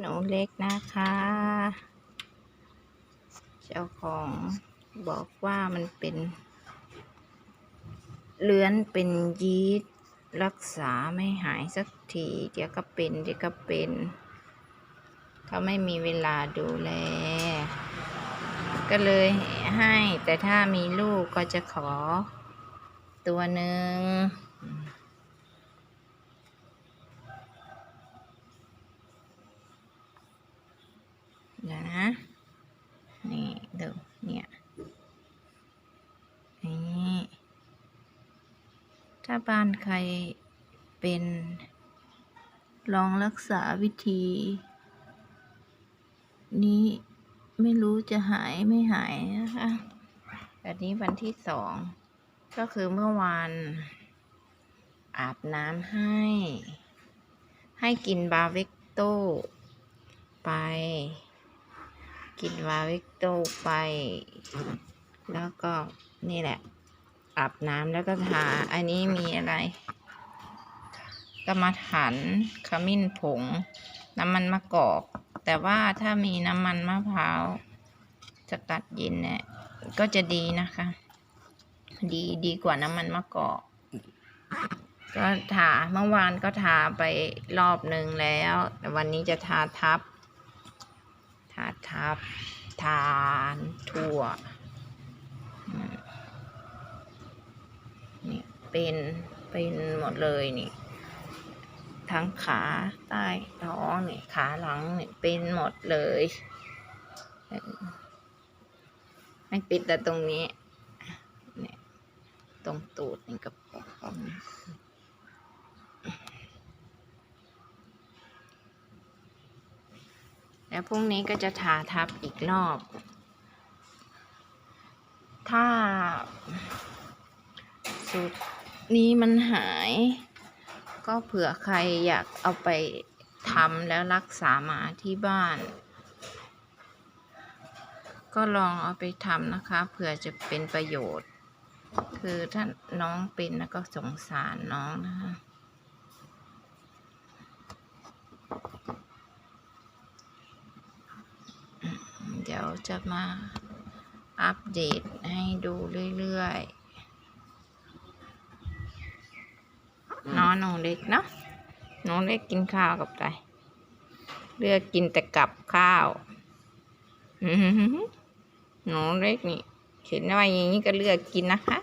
หนูเล็กนะคะ เจ้าของบอกว่ามันเป็นเลื้อนเป็นยีสต์รักษาไม่หายสักที เดี๋ยวก็เป็นเดี๋ยวก็เป็นเขาไม่มีเวลาดูแล ก็เลยให้แต่ถ้ามีลูกก็จะขอตัวหนึ่ง เดี๋ยวนะ นี่ดูเนี่ยนี่ถ้าบ้านใครเป็นลองรักษาวิธี นี้ไม่รู้จะหายไม่หายนะคะอันนี้วันที่สอง ก็คือเมื่อวานอาบน้ำให้ ให้กินบาเวกโตไป กินวาเวกโตไป แล้วก็นี่แหละอาบน้ำแล้วก็ทา อันนี้มีอะไรกรรมฐานขมิ้นผง น้ำมันมะกอก แต่ว่าถ้ามีน้ำมันมะพร้าวสกัดเย็นเนี่ยก็จะดีนะคะ ดีดีกว่าน้ำมันมะกอกก็ทาเมื่อวานก็ทาไปรอบหนึ่งแล้ว แต่วันนี้จะทาทับ ทาทับ ทานทั่วนี่เป็นเป็นหมดเลยนี่ ทั้งขาใต้ท้องนี่ขาหลังนี่เป็นหมดเลยไม่ปิดแต่ตรงนี้ เนี่ย ตรงตูดนี่กระป๋องนี่ แล้วพรุ่งนี้ก็จะทาทับอีกรอบ ถ้าสูตรนี้มันหาย ก็เผื่อใครอยากเอาไปทำแล้วรักษาหมาที่บ้าน ก็ลองเอาไปทำนะคะเผื่อจะเป็นประโยชน์ คือถ้าน้องเป็นแล้วก็สงสารน้องนะคะ ดี๋ยวจะมาอัปเดตให้ดูเรื่อยๆน้องหนูเล็กเนาะหนูเล็กกินข้าวกับอะไรเลือกกินแต่กับข้าวอื้อหือหนูเล็กนี่เห็นว่าอย่างนี้ก็เลือกกินนะคะ